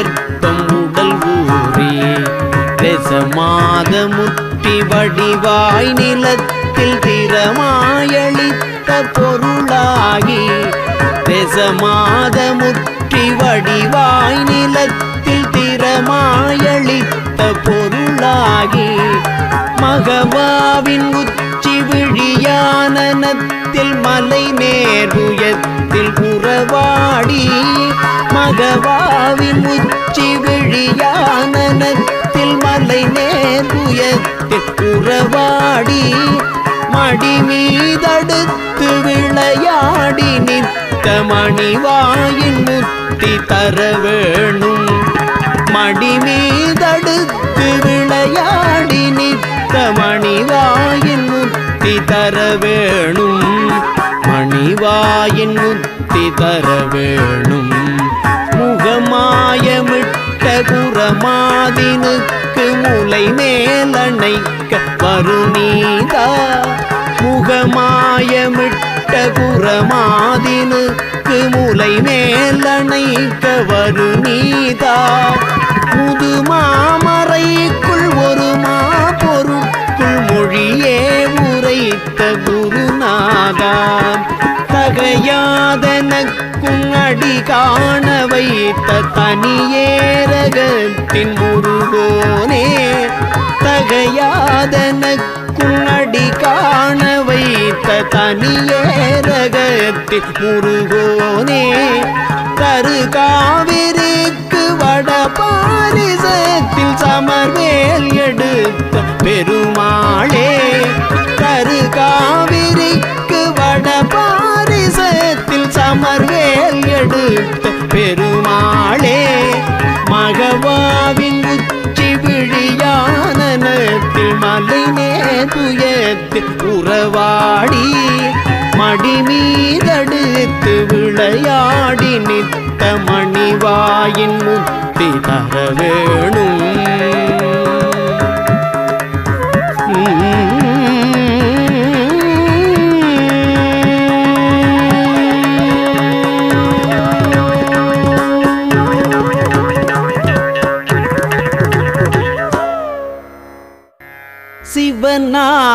கர்ப்பம் உடல் ஊரே. ரசமாக முற்றி வடிவாய் நிலத்தில் திறமாயளித்த பொருளாகி ரசமாக முற்றி வடிவாய் நிலத்தில் திறமாயளித்த பொருளாகி மகவாவின் உச்சி விழியானனத்தில் மலை நேருயத்தில் புறவாடி மகவாவின் உச்சி விழியானனத்தில் மலை நேருயத்தில் புறவாடி மடி மீதடுத்து விளையாடி நிற்க மணிவாயின் முத்தி தர வேணும். மடி மீதடுத்து விளையாடி நிற்க மணிவாயின் முத்தி முத்தி தர வேணும். மணிவாயின் முத்தி தர வேணும். முகமாயமிட்ட குரமாதினுக்கு முலை மேலணைக்க வருணீதா முகமாயமிட்ட குரமாதினுக்கு முலை மேலணைக்க வருணீதா வருநீதா. முதுமாமறைக்குள் ஒரு மா மொழியே உரைத்த குருநாதா. தகையாதனக்கும் அடி காண வைத்த தனியேரகத்தின் முருகோனே. தகையாதனக்கும் அடி காண வைத்த தனியேரகத்தின் முருகோனே. தரு காவிரிக்கு வட பாரிசத்தில் சமர்வேல் எடுத்த பெருமா உறவாடி மடி மீதடுத்து விளையாடி நித்த மணிவாயின் முக்தி தர வேணும்.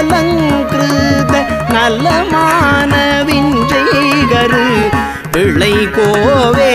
நிசதேவலங்கிருத நலமான விஞ்சைகரு பிள்ளை கோவே.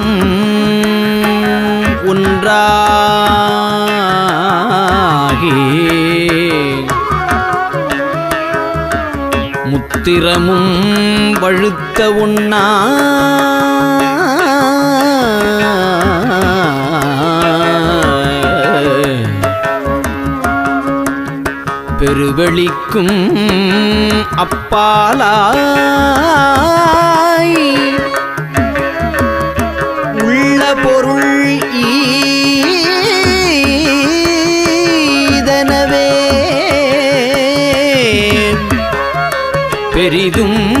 ஒன்றாகி முத்திரமும் வழுத்த உண்ணா. பெருவெளிக்கும் அப்பாலாய். பெரிதும்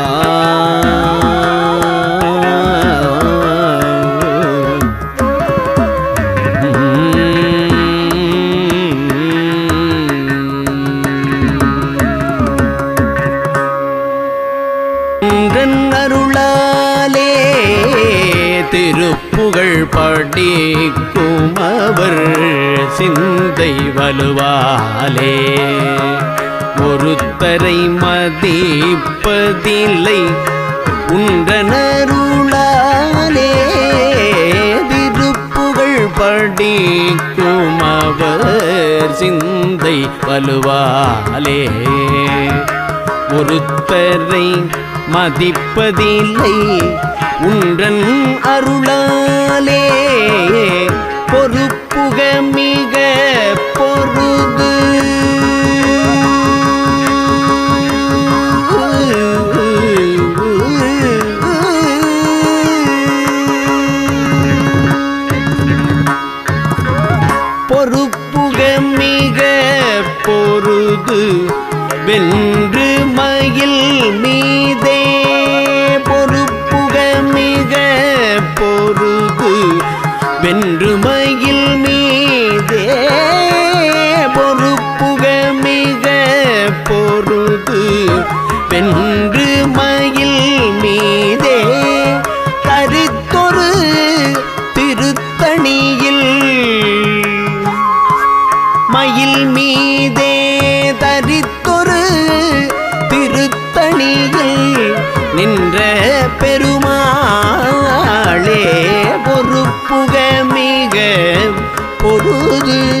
திருப்புகழ் படிக்கும் அவர் சிந்தை வலுவாலே. ஒருத்தரை மதிப்பதில்லை உன்றனருளாலே திருப்புகழ் படிக்கும் அவர் சிந்தை வலுவாலே. ஒருத்தரை மதிப்பதில்லை. உன்றன் அருளாலே பொறுப்புக மிக பொருது பொறுப்புக மிக பொருது வென்று வென்று மயில் மீதே கருத்தொரு திருத்தணியில். மயில் மீதே தரித்தொரு திருத்தணியில் நின்ற பெருமாளே பொறுப்புக மிக பொருது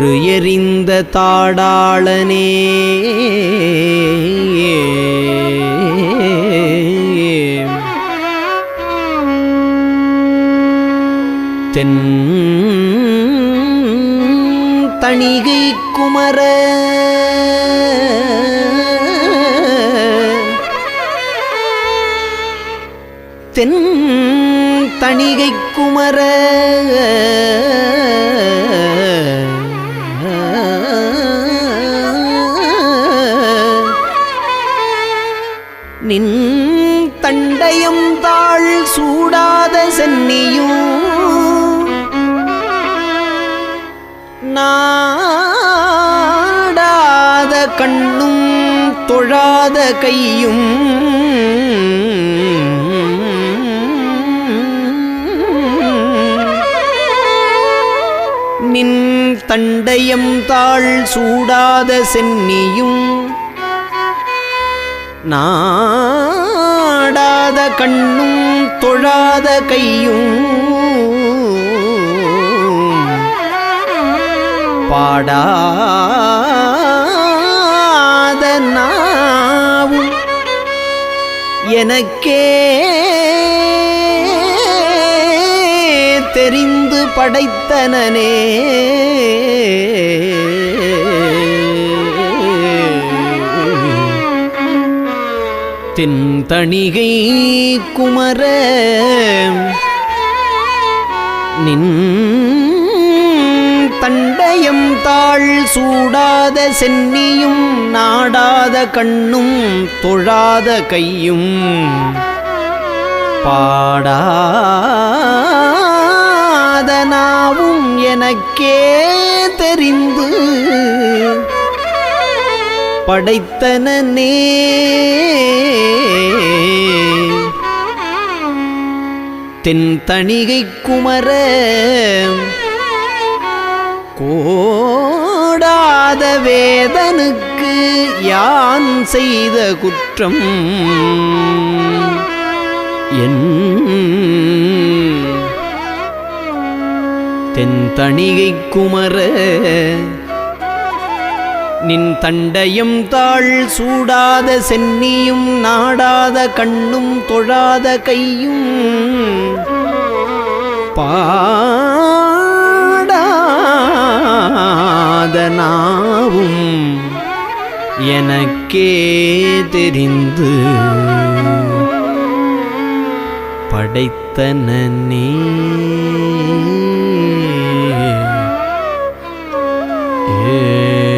குன்று எரிந்த தாடாளனே. தென் தணிகை குமர. தென் தணிகை குமர. நாடாத கண்ணும் தொழாத கையும் நின் தண்டயம் தாழ் சூடாத சென்னியும் நாடாத கண்ணும் தொழாத கையும் பாடாத நாவும் எனக்கே தெரிந்து படைத்தனே தென்தணிகை குமர நின் தண்டயம் தாழ் சூடாத சென்னியும் நாடாத கண்ணும் தொழாத கையும். பாடாத நாவும் எனக்கே தெரிந்து படைத்தனனே. தென் தணிகை குமர கோடாத வேதனுக்கு யான் செய்த குற்றம்? என் தென் தணிகை குமர நின் தண்டயம் தாழ் சூடாத சென்னியும் நாடாத கண்ணும் தொழாத கையும் பா அதனாவும் எனக்கே தெரிந்து படைத்தனே ஏ